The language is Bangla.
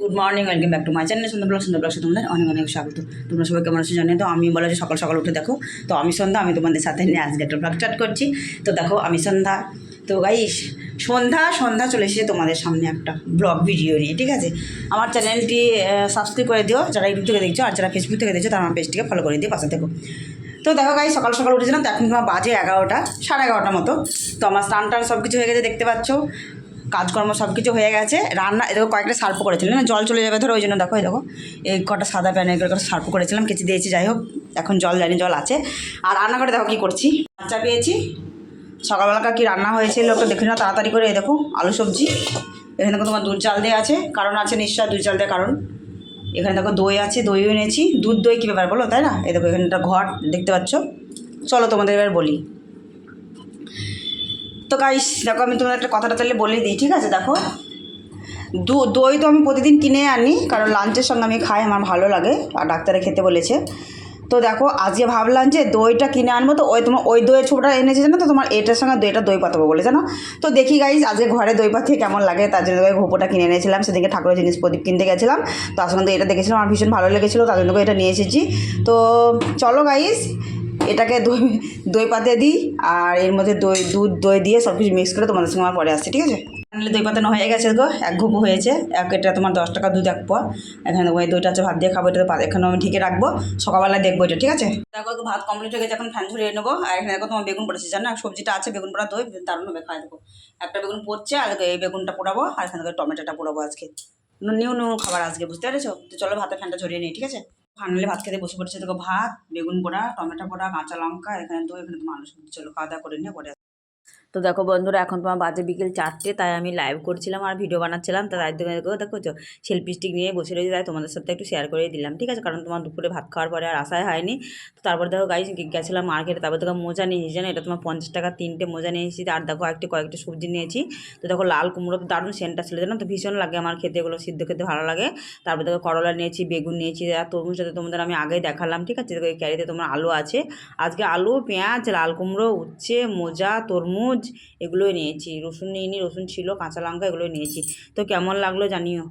Good morning welcome back to my channel সুন্দর ব্লগ সুন্দর ব্লগ তোমাদের অনেক অনেক স্বাগত। তোমরা সবাই কেমন আছো জানিয়ে তো আমি বলা যে সকাল সকাল উঠে দেখো। তো আমি সন্ধ্যা, আমি তোমাদের সাথে নিয়ে আজকে একটা ব্লগ স্টার্ট করছি। তো দেখো, আমি সন্ধ্যা। তো গাইস সন্ধ্যা সন্ধ্যা চলে এসেছে তোমাদের সামনে একটা ব্লগ ভিডিও নিয়ে, ঠিক আছে? আমার চ্যানেলটি সাবস্ক্রাইব করে দিও। যারা ইউটিউব থেকে দেখছ আর যারা ফেসবুক থেকে দেখছ, তারা আমার পেজটিকে ফলো করে দিও, পাশে থেকো। তো দেখো গাই সকাল সকাল উঠেছিলাম, তো এখন তোমার বাজে এগারোটা, সাড়ে এগারোটার মতো। তো আমার স্নান টান সব কিছু হয়ে গেছে, দেখতে পাচ্ছ। কাজকর্ম সব কিছু হয়ে গেছে। রান্না এদিকে কয়েকটা সার্প করেছিলাম। না জল চলে যাবে ধরো, ওই জন্য দেখো দেখো, এই কটা সাদা প্যানে কটা সার্প করেছিলাম কেচে দিয়েছি, যাই হোক, এখন জল জানি, জল আছে। আর রান্না করে দেখো কী করছি? বাচ্চা পেয়েছি। সকালবেলাকার কি রান্না হয়েছিল একটু দেখে না তাড়াতাড়ি করে দেখো, আলু সবজি। এখানে দেখো তোমার দুধ চাল দেওয়া আছে, কারণ আছে নিশ্চয় দুধ চাল দেওয়ার কারণ। এখানে দেখো দই আছে, দইও এনেছি। দুধ দই কী ব্যাপার বলো, তাই না? এই দেখো, এখানে একটা ঘর দেখতে পাচ্ছ। চলো তোমাদের এবার বলি। তো গাইস দেখো আমি তোমাদের একটা কথাটা তাহলে বলে দিই, ঠিক আছে? দেখো। দই তো আমি প্রতিদিন কিনে আনি, কারণ লাঞ্চের সঙ্গে আমি খাই, আমার ভালো লাগে, আর ডাক্তারে খেতে বলেছে। তো দেখো, আজকে ভাবলাম যে দইটা কিনে আনব, তো ওই তোমার, ওই দইয়ের ছোপটা এনেছে জানো তো? তোমার এটার সঙ্গে দইটা দই পাতাবো বলে, জানো? তো দেখি গাইস আজকে ঘরে দই পাতিয়ে কেমন লাগে? তার জন্য ঘোপোটা কিনে এনেছিলাম সেদিকে ঠাকুরের জিনিস প্রদীপ কিনতে গেছিলাম। তার সঙ্গে এটা দেখেছিলাম, আমার ভীষণ ভালো লেগেছিলো, তার জন্য এটা নিয়ে এসেছি। তো চলো গাইস এটাকে দই দই পাতে দিই আর এর মধ্যে দই, দুধ, দই দিয়ে সব কিছু মিক্স করে তোমাদের সঙ্গে আমার পরে আসছে, ঠিক আছে? আনলে দই পাতানো হয়ে গেছে গো, এক ঘুপু হয়েছে, এক এটা তোমার দশ টাকা দুধ এক পোয়া। এখানে ওই দইটা আছে ভাত দিয়ে খাব, এটা পা- এখানে আমি ঢেকে রাখব, সকালবেলা দেখব এটা, ঠিক আছে? দেখো তো ভাত কমপ্লিট হয়ে গেছে, এখন ফ্যান ঝরিয়ে নেব। আর এখানে দেখো তোমার বেগুন পড়েছে, জানো? সবজিটা আছে, বেগুন পোড়া দই, দারুণ হবে খাওয়া দেবো একটা বেগুন পড়ছে, আর এই বেগুনটা পোড়াবো, আর এখানে টমেটোটা পোড়াবো আজকে। নিউ নিউ খাবার আজকে, বুঝতে পেরেছ? তো চলো, ভাতের ফ্যানটা ঝরিয়ে নিই, ঠিক আছে? ফাইনালি ভাত খেতে বসে পড়েছে। দেখো ভাত, বেগুন পোড়া, টমেটো পোড়া, কাঁচা লঙ্কা, এখানে তো এখানে তো মানুষ চলো, খাওয়া দাওয়া করে নিয়ে পরে তো দেখো বন্ধুরা, এখন তোমার বাজে বিকেল চারটে, তাই আমি লাইভ করছিলাম আর ভিডিও বানাচ্ছিলাম। তাই দেখো দেখো সেলফি নিয়ে বসে রয়েছে, তাই তোমাদের সাথে একটু শেয়ার করে দিলাম, ঠিক আছে? কারণ তোমার দুপুরে ভাত খাওয়ার পরে আর আশাই হয়নি। তো তারপর দেখো গাই গেছিলাম মার্কেটে তারপর দেখো মোজা নিয়ে এসেছি এটা তোমার পঞ্চাশ টাকা তিনটে মোজা নিয়ে এসেছি, আর দেখো একটি কয়েকটি সবজি নিয়েছি তো দেখো লাল কুমড়ো, দারুণ সেন্টটা ছিল জানো? তো ভীষণ লাগে আমার খেতে, এগুলো সিদ্ধ খেতে ভালো লাগে। তারপর দেখো করলা নিয়েছি বেগুন নিয়েছি আর তরমুজটা তোমাদের আমি আগেই দেখালাম, ঠিক আছে? দেখো এই ক্যারিতে তোমার আলু আছে। আজকে আলু, পেঁয়াজ, লাল কুমড়ো, উচ্ছে, মোজা, তরমুজ এগুলোই নিয়েছি। রসুন নিইনি রসুন ছিল কাঁচা লঙ্কা এগুলোই নিয়েছি। তো কেমন লাগল জানিও?